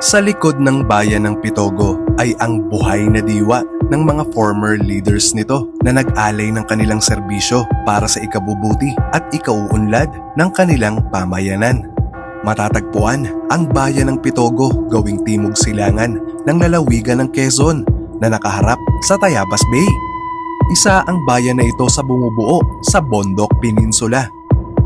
Sa likod ng bayan ng Pitogo ay ang buhay na diwa ng mga former leaders nito na nag-alay ng kanilang serbisyo para sa ikabubuti at ikauunlad ng kanilang pamayanan. Matatagpuan ang bayan ng Pitogo gawing timog silangan ng lalawigan ng Quezon na nakaharap sa Tayabas Bay. Isa ang bayan na ito sa bumubuo sa Bondok Peninsula.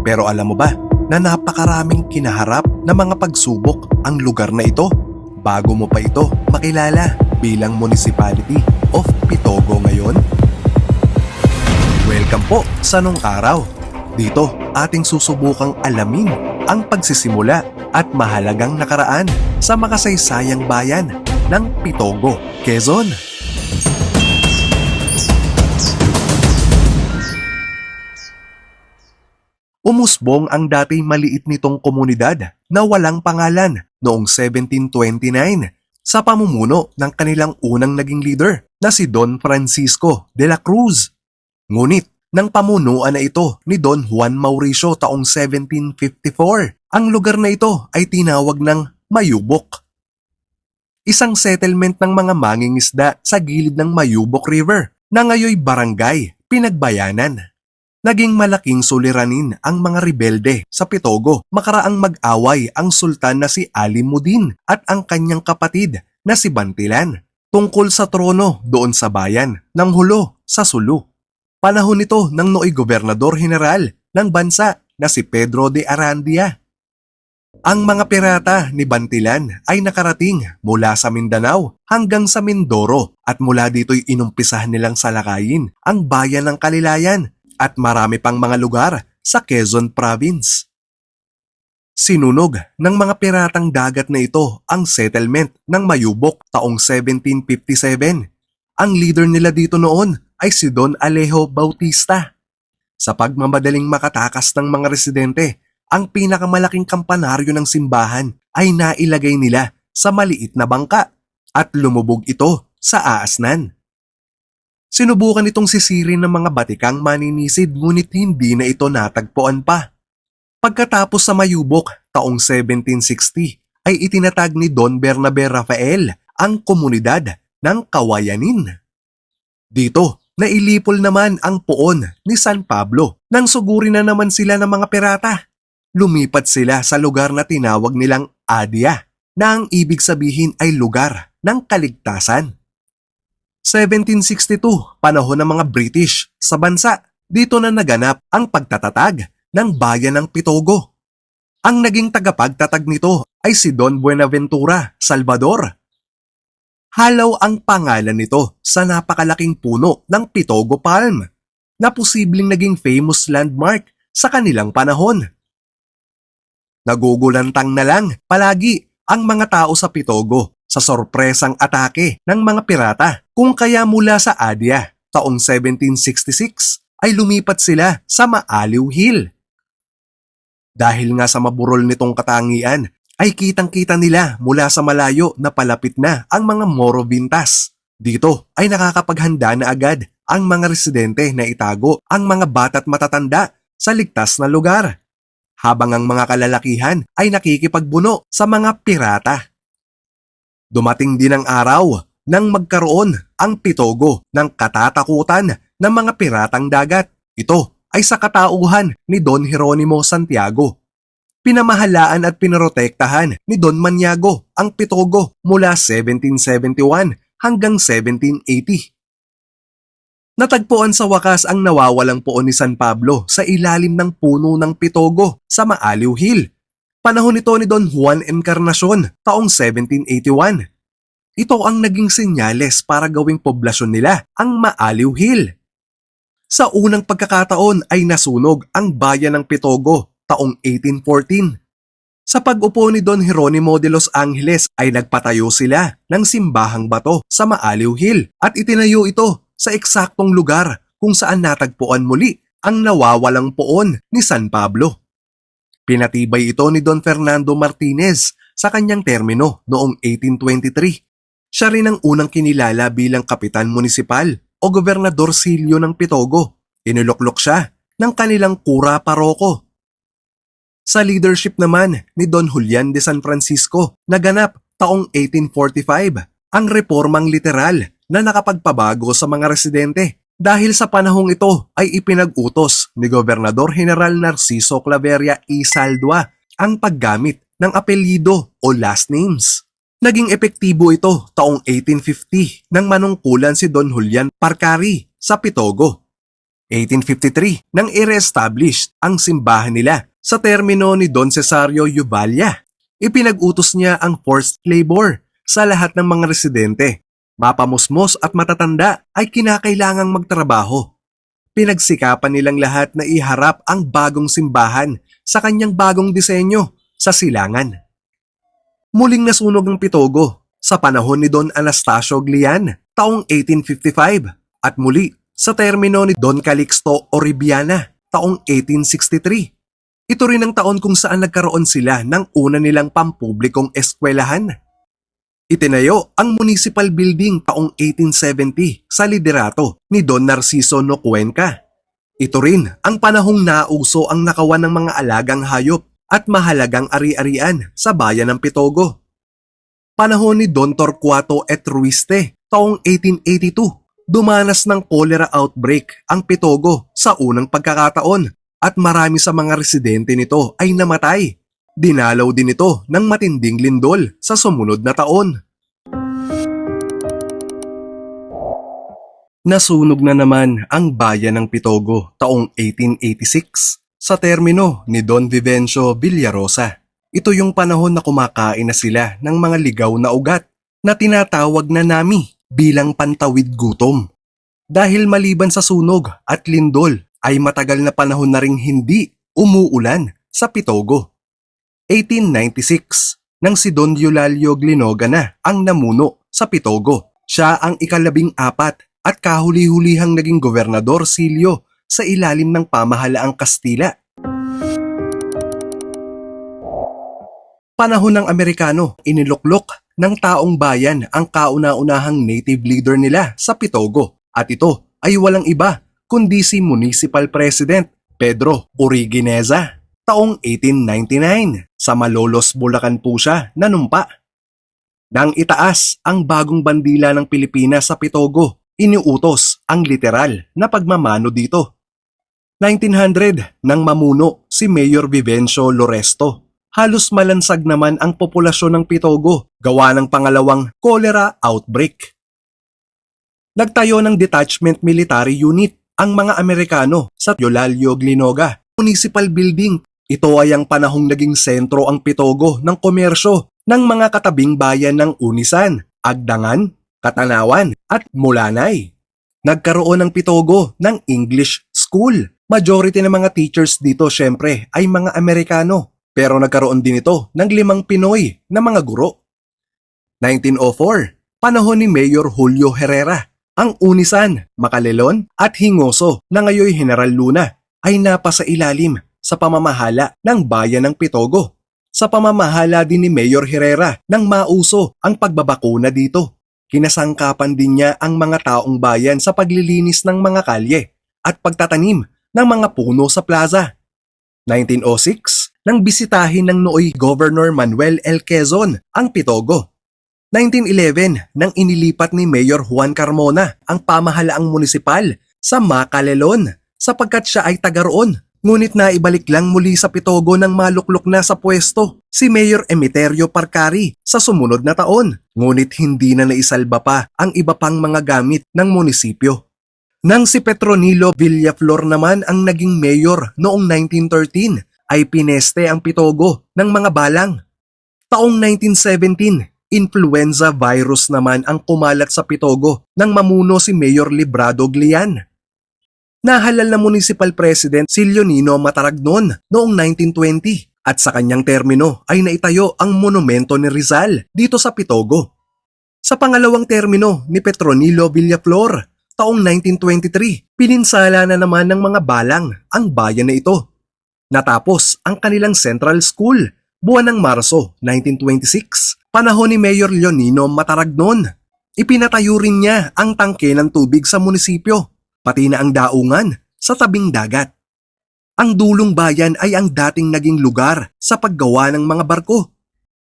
Pero alam mo ba na napakaraming kinaharap na mga pagsubok ang lugar na ito bago mo pa ito makilala bilang Municipality of Pitogo ngayon? Welcome po sa Nung Araw. Dito ating susubukang alamin ang pagsisimula at mahalagang nakaraan sa makasaysayang bayan ng Pitogo, Quezon. Umusbong ang dati maliit nitong komunidad na walang pangalan noong 1729 sa pamumuno ng kanilang unang naging leader na si Don Francisco de la Cruz. Ngunit nang pamunuan na ito ni Don Juan Mauricio taong 1754, ang lugar na ito ay tinawag ng Mayubok. Isang settlement ng mga mangingisda sa gilid ng Mayubok River na ngayoy barangay, pinagbayanan. Naging malaking suliranin ang mga rebelde sa Pitogo makaraang mag-away ang sultan na si Ali Mudin at ang kanyang kapatid na si Bantilan tungkol sa trono doon sa bayan ng Hulo sa Sulu. Panahon nito ng nooy gobernador general ng bansa na si Pedro de Arandia. Ang mga pirata ni Bantilan ay nakarating mula sa Mindanao hanggang sa Mindoro at mula dito'y inumpisahan nilang salakayin ang bayan ng Kalilayan at marami pang mga lugar sa Quezon Province. Sinunog ng mga piratang dagat na ito ang settlement ng Mayubok taong 1757. Ang leader nila dito noon ay si Don Alejo Bautista. Sa pagmamadaling makatakas ng mga residente, ang pinakamalaking kampanaryo ng simbahan ay nailagay nila sa maliit na bangka at lumubog ito sa aasnan. Sinubukan itong sisirin ng mga batikang maninisid ngunit hindi na ito natagpuan pa. Pagkatapos sa Mayubok taong 1760 ay itinatag ni Don Bernabe Rafael ang komunidad ng Kawayanin. Dito, nailipol naman ang poon ni San Pablo nang suguri na naman sila ng mga pirata. Lumipat sila sa lugar na tinawag nilang Adia na ang ibig sabihin ay lugar ng kaligtasan. 1762, panahon ng mga British sa bansa. Dito na naganap ang pagtatatag ng bayan ng Pitogo. Ang naging tagapagtatag nito ay si Don Buenaventura Salvador. Halaw ang pangalan nito sa napakalaking puno ng Pitogo Palm na posibleng naging famous landmark sa kanilang panahon. Nagugulantang na lang palagi ang mga tao sa Pitogo sa sorpresang atake ng mga pirata kung kaya mula sa Adia taong 1766 ay lumipat sila sa Maaliw Hill. Dahil nga sa maburol nitong katangian ay kitang-kita nila mula sa malayo na palapit na ang mga Moro Vintas. Dito ay nakakapaghanda na agad ang mga residente na itago ang mga bata't matatanda sa ligtas na lugar. Habang ang mga kalalakihan ay nakikipagbuno sa mga pirata. Dumating din ang araw nang magkaroon ang pitogo ng katatakutan ng mga piratang dagat. Ito ay sa katauhan ni Don Jeronimo Santiago. Pinamahalaan at pinoprotektahan ni Don Maniago ang pitogo mula 1771 hanggang 1780. Natagpuan sa wakas ang nawawalang poon ni San Pablo sa ilalim ng puno ng pitogo sa Maaliw Hill Panahon nito ni Don Juan Encarnacion taong 1781. Ito ang naging senyales para gawing poblasyon nila ang Maaliw Hill. Sa unang pagkakataon ay nasunog ang bayan ng Pitogo taong 1814. Sa pag-upo ni Don Jeronimo de Los Angeles ay nagpatayo sila ng simbahang bato sa Maaliw Hill at itinayo ito sa eksaktong lugar kung saan natagpuan muli ang nawawalang poon ni San Pablo. Pinatibay ito ni Don Fernando Martinez sa kanyang termino noong 1823. Siya rin ang unang kinilala bilang kapitan munisipal o gobernador silyo ng Pitogo. Iniluklok siya ng kanilang kura paroko. Sa leadership naman ni Don Julian de San Francisco, naganap taong 1845, ang reformang literal na nakapagpabago sa mga residente. Dahil sa panahong ito ay ipinag-utos ni Gobernador General Narciso Claveria E. Saldua ang paggamit ng apelyido o last names. Naging epektibo ito taong 1850 nang manungkulan si Don Julian Parcari sa Pitogo. 1853 nang i-reestablish ang simbahan nila sa termino ni Don Cesario Yubalia. Ipinag-utos niya ang forced labor sa lahat ng mga residente. Mapamusmos at matatanda ay kinakailangang magtrabaho. Pinagsikapan nilang lahat na iharap ang bagong simbahan sa kanyang bagong disenyo sa silangan. Muling nasunog ang Pitogo sa panahon ni Don Anastasio Glian taong 1855 at muli sa termino ni Don Calixto Oribiana taong 1863. Ito rin ang taon kung saan nagkaroon sila ng una nilang pampublikong eskwelahan. Itinayo ang municipal building taong 1870 sa liderato ni Don Narciso No Cuenca. Ito rin ang panahong nauso ang nakawan ng mga alagang hayop at mahalagang ari-arian sa bayan ng Pitogo. Panahon ni Don Torquato et Ruiste taong 1882, dumanas ng cholera outbreak ang Pitogo sa unang pagkakataon at marami sa mga residente nito ay namatay. Dinalaw din ito ng matinding lindol sa sumunod na taon. Nasunog na naman ang bayan ng Pitogo taong 1886 sa termino ni Don Vivencio Villarosa. Ito yung panahon na kumakain na sila ng mga ligaw na ugat na tinatawag na nami bilang pantawid gutom. Dahil maliban sa sunog at lindol ay matagal na panahon na ring hindi umuulan sa Pitogo. 1896 nang si Don Eulalio Glinoga na ang namuno sa Pitogo. Siya ang ikalabing apat at kahuli-hulihang naging gobernador Silio sa ilalim ng pamahalaang Kastila. Panahon ng Amerikano, iniluklok ng taong bayan ang kauna-unahang native leader nila sa Pitogo at ito ay walang iba kundi si Municipal President Pedro Origineza. Taong 1899, sa Malolos, Bulacan po siya nanumpa. Nang itaas ang bagong bandila ng Pilipinas sa Pitogo, iniutos ang literal na pagmamano dito. 1900 nang mamuno si Mayor Vivencio Loresto. Halos malansag naman ang populasyon ng Pitogo gawa ng pangalawang cholera outbreak. Nagtayo ng detachment military unit ang mga Amerikano sa Eulalio Glinoga Municipal Building. Ito ay ang panahong naging sentro ang Pitogo ng komersyo ng mga katabing bayan ng Unisan, Agdangan, Katanawan at Mulanay. Nagkaroon ng Pitogo ng English School. Majority ng mga teachers dito syempre ay mga Amerikano pero nagkaroon din ito ng limang Pinoy na mga guro. 1904, panahon ni Mayor Julio Herrera, ang Unisan, Makalelon at Hingoso na ngayoy General Luna ay napasa ilalim sa pamamahala ng bayan ng Pitogo. Sa pamamahala din ni Mayor Herrera nang mauso ang pagbabakuna dito. Kinasangkapan din niya ang mga taong bayan sa paglilinis ng mga kalye at pagtatanim ng mga puno sa plaza. 1906, nang bisitahin ng nooy Governor Manuel L. Quezon ang Pitogo. 1911, nang inilipat ni Mayor Juan Carmona ang pamahalaang munisipal sa Macalelon sapagkat siya ay taga roon. Ngunit naibalik lang muli sa Pitogo ng maluklok na sa pwesto si Mayor Emiterio Parcari sa sumunod na taon. Ngunit hindi na naisalba pa ang iba pang mga gamit ng munisipyo. Nang si Petronilo Villaflor naman ang naging mayor noong 1913 ay pineste ang Pitogo ng mga balang. Taong 1917, influenza virus naman ang kumalat sa Pitogo nang mamuno si Mayor Librado Glian. Nahalal na Municipal President si Leonino Mataragnon noong 1920 at sa kanyang termino ay naitayo ang monumento ni Rizal dito sa Pitogo. Sa pangalawang termino ni Petronilo Villaflor taong 1923, pininsala na naman ng mga balang ang bayan na ito. Natapos ang kanilang Central School buwan ng Marso 1926, panahon ni Mayor Leonino Mataragnon. Ipinatayo rin niya ang tangke ng tubig sa munisipyo, pati na ang daungan sa tabing dagat. Ang dulong bayan ay ang dating naging lugar sa paggawa ng mga barko.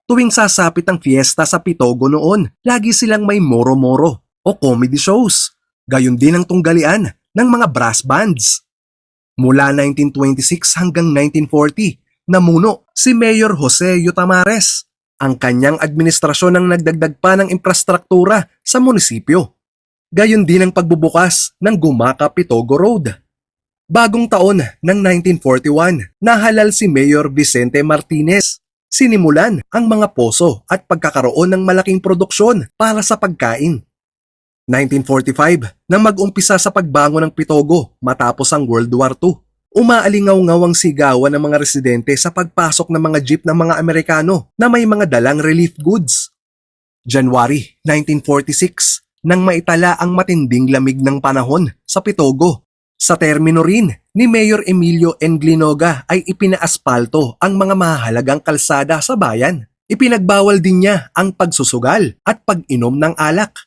Tuwing sasapit ang fiesta sa Pitogo noon, lagi silang may moro-moro o comedy shows. Gayon din ang tunggalian ng mga brass bands. Mula 1926 hanggang 1940, namuno si Mayor Jose Yutamares. Ang kanyang administrasyon ang nagdagdag pa ng infrastruktura sa munisipyo. Gayon din ang pagbubukas ng Gumaka Pitogo Road. Bagong taon ng 1941, nahalal si Mayor Vicente Martinez. Sinimulan ang mga poso at pagkakaroon ng malaking produksyon para sa pagkain. 1945, nang mag-umpisa sa pagbangon ng Pitogo matapos ang World War II. Umaalingaw-ngaw ang sigawan ng mga residente sa pagpasok ng mga jeep ng mga Amerikano na may mga dalang relief goods. January 1946, nang maitala ang matinding lamig ng panahon sa Pitogo. Sa termino rin ni Mayor Emilio Englinoga ay ipinaaspalto ang mga mahalagang kalsada sa bayan. Ipinagbawal din niya ang pagsusugal at pag-inom ng alak.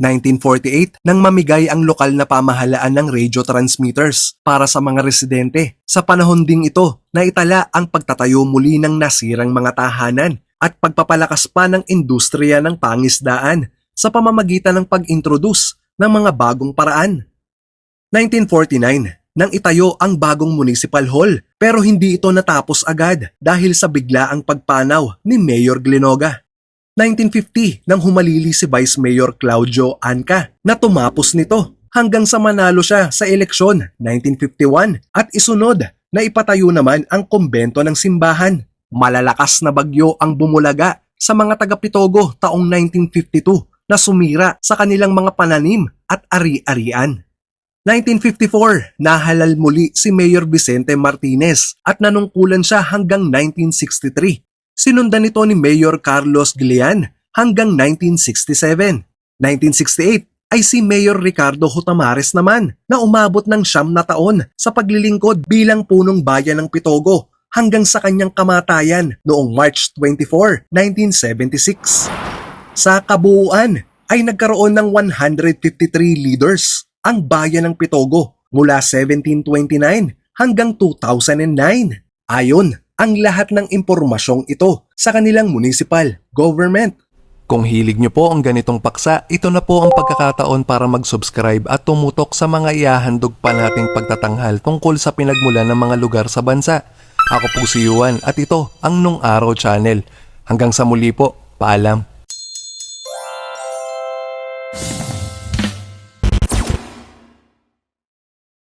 1948 nang mamigay ang lokal na pamahalaan ng radio transmitters para sa mga residente. Sa panahon ding ito, naitala ang pagtatayo muli ng nasirang mga tahanan at pagpapalakas pa ng industriya ng pangisdaan sa pamamagitan ng pag-introduce ng mga bagong paraan. 1949 nang itayo ang bagong municipal hall pero hindi ito natapos agad dahil sa biglaang pagpanaw ni Mayor Glenoga. 1950 nang humalili si Vice Mayor Claudio Anca na tumapos nito hanggang sa manalo siya sa eleksyon 1951 at isunod na ipatayo naman ang kumbento ng simbahan. Malalakas na bagyo ang bumulaga sa mga taga-Pitogo taong 1952 na sumira sa kanilang mga pananim at ari-arian. 1954, nahalal muli si Mayor Vicente Martinez at nanungkulan siya hanggang 1963 Sinundan nito ni Mayor Carlos Gilian hanggang 1967. 1968 ay si Mayor Ricardo Hutamares naman na umabot ng siyam na taon sa paglilingkod bilang punong bayan ng Pitogo hanggang sa kanyang kamatayan noong March 24, 1976. Sa kabuuan ay nagkaroon ng 153 leaders ang bayan ng Pitogo mula 1729 hanggang 2009. Ayon ang lahat ng impormasyong ito sa kanilang municipal government. Kung hilig nyo po ang ganitong paksa, ito na po ang pagkakataon para mag-subscribe at tumutok sa mga iahandog pa nating pagtatanghal tungkol sa pinagmulan ng mga lugar sa bansa. Ako po si Yuan at ito ang Nung Araw Channel. Hanggang sa muli po, paalam.